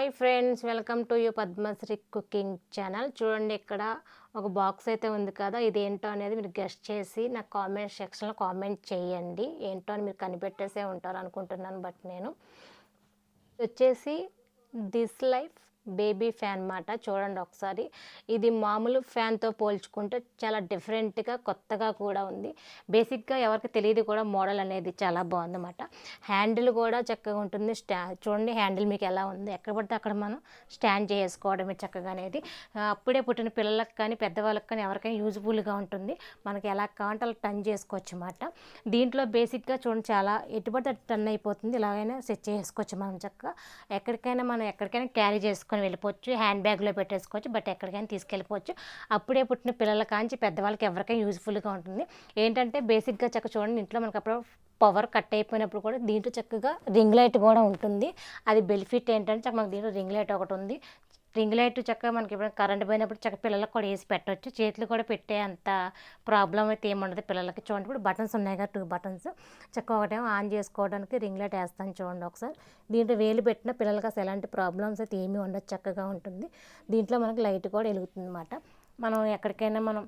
Hi friends welcome to you Padmasri cooking channel చూడండి ఇక్కడ ఒక బాక్స్ అయితే ఉంది కదా. ఇది ఏంటో అనేది మీరు గెస్ట్ చేసి నాకు కామెంట్ సెక్షన్లో కామెంట్ చేయండి. ఏంటో అని మీరు కనిపెట్టేసే ఉంటారు అనుకుంటున్నాను బట్ నేను. వచ్చేసి దిస్ లైఫ్ బేబీ ఫ్యాన్ మాట చూడండి ఒకసారి. ఇది మామూలు ఫ్యాన్తో పోల్చుకుంటే చాలా డిఫరెంట్గా కొత్తగా కూడా ఉంది. బేసిక్గా ఎవరికి తెలియదు కూడా మోడల్ అనేది చాలా బాగుందన్నమాట హ్యాండిల్ కూడా చక్కగా ఉంటుంది. స్టా చూడండి హ్యాండిల్ మీకు ఎలా ఉంది. ఎక్కడ పడితే అక్కడ మనం స్టాండ్ చేసుకోవడమే చక్కగా అనేది. అప్పుడే పుట్టిన పిల్లలకు కానీ పెద్దవాళ్ళకి కానీ ఎవరికైనా యూజ్ఫుల్గా ఉంటుంది. మనకి ఎలా కావాలంటే అలా టర్న్ చేసుకోవచ్చు అన్నమాట దీంట్లో బేసిక్గా చూడండి చాలా ఎటు పడితే టర్న్ అయిపోతుంది. ఇలాగైనా సెట్ చేసుకోవచ్చు మనం చక్కగా. ఎక్కడికైనా మనం ఎక్కడికైనా క్యారీ తీసుకొని వెళ్ళిపోవచ్చు హ్యాండ్ బ్యాగ్లో పెట్టేసుకోవచ్చు బట్ ఎక్కడికైనా తీసుకెళ్ళిపోవచ్చు. అప్పుడే పుట్టిన పిల్లల కాంచి పెద్దవాళ్ళకి ఎవరికైనా యూజ్ఫుల్గా ఉంటుంది. ఏంటంటే బేసిక్గా చక్క చూడండి ఇంట్లో మనకు అప్పుడు పవర్ కట్ అయిపోయినప్పుడు కూడా దీంట్లో చక్కగా రింగ్ లైట్ కూడా ఉంటుంది. అది బెనిఫిట్ ఏంటంటే మనకు దీంట్లో రింగ్ లైట్ ఒకటి ఉంది. రింగ్ లైట్ చక్కగా మనకి కరెంట్ పోయినప్పుడు చక్క పిల్లలకు కూడా వేసి పెట్టవచ్చు చేతులు కూడా పెట్టే అంత ప్రాబ్లం అయితే ఏముండదు పిల్లలకి. చూడండి ఇప్పుడు బటన్స్ ఉన్నాయి కదా టూ బటన్స్. చక్కగా ఒకటేమో ఆన్ చేసుకోవడానికి రింగ్ లైట్ వేస్తాను చూడండి ఒకసారి. దీంట్లో వేలు పెట్టిన పిల్లలకి అసలు ఎలాంటి ప్రాబ్లమ్స్ అయితే ఏమీ ఉండదు చక్కగా ఉంటుంది. దీంట్లో మనకి లైట్ కూడా వెలుగుతుంది అనమాట మనం ఎక్కడికైనా మనం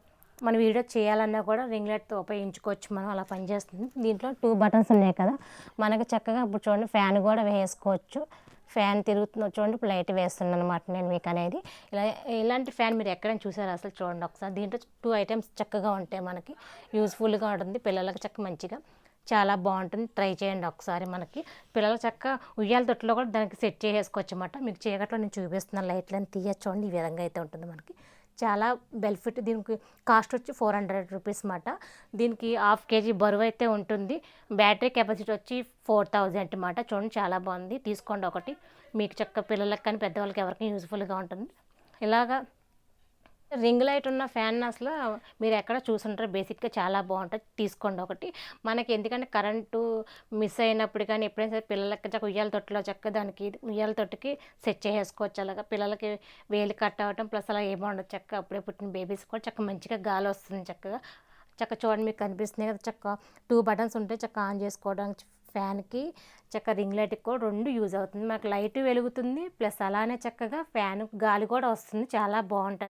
మన వీడియో చేయాలన్నా కూడా రింగ్ లైట్తో ఉపయోగించుకోవచ్చు మనం అలా పనిచేస్తుంది. దీంట్లో టూ బటన్స్ ఉన్నాయి కదా మనకి చక్కగా ఇప్పుడు చూడండి ఫ్యాన్ కూడా వేసుకోవచ్చు. ఫ్యాన్ తిరుగుతున్న చూడండి ఇప్పుడు లైట్ వేస్తున్నాను అనమాట నేను మీకు అనేది ఇలా ఇలాంటి ఫ్యాన్ మీరు ఎక్కడైనా చూసారు అసలు చూడండి ఒకసారి. దీంట్లో టూ ఐటమ్స్ చక్కగా ఉంటాయి మనకి. యూస్ఫుల్గా ఉంటుంది పిల్లలకి చక్క మంచిగా. చాలా బాగుంటుంది. ట్రై చేయండి ఒకసారి మనకి. పిల్లల చక్క ఉయ్యాల తొట్టులో కూడా దానికి సెట్ చేసేసుకోవచ్చు అన్నమాట మీకు చీకట్లో నేను చూపిస్తున్నాను లైట్లను తీయచ్చు చూడండి ఈ విధంగా అయితే ఉంటుంది మనకి. చాలా బెనిఫిట్. దీనికి కాస్ట్ వచ్చి ఫోర్ హండ్రెడ్ రూపీస్ మాట దీనికి హాఫ్ కేజీ బరువు అయితే ఉంటుంది. బ్యాటరీ కెపాసిటీ వచ్చి ఫోర్ థౌజండ్ అనమాట చూడండి చాలా బాగుంది. తీసుకోండి ఒకటి. మీకు చక్క పిల్లలకు కానీ పెద్దవాళ్ళకి ఎవరికి యూజ్ఫుల్గా ఉంటుంది. ఇలాగా రింగ్ లైట్ ఉన్న ఫ్యాన్ అసలు మీరు ఎక్కడ చూసుంటారు బేసిక్గా చాలా బాగుంటుంది. తీసుకోండి ఒకటి. మనకి ఎందుకంటే కరెంటు మిస్ అయినప్పుడు కానీ ఎప్పుడైనా సరే పిల్లలకి చక్క ఉయ్యాల తొట్టులో చక్క దానికి ఉయ్యాల తొట్టుకి సెట్ చేసుకోవచ్చు అలాగా పిల్లలకి వేలు కట్ అవ్వటం ప్లస్ అలా ఏ బాగుండదు. చక్క అప్పుడే పుట్టిన బేబీస్ కూడా చక్క మంచిగా గాలి వస్తుంది చక్కగా. చక్క చూడండి మీకు కనిపిస్తుంది కదా చక్క టూ బటన్స్ ఉంటాయి చక్క ఆన్ చేసుకోవడానికి ఫ్యాన్కి చక్క రింగ్ లైట్కి కూడా రెండు యూజ్ అవుతుంది. మనకు లైట్ వెలుగుతుంది ప్లస్ అలానే చక్కగా ఫ్యాన్ గాలి కూడా వస్తుంది. చాలా బాగుంటుంది.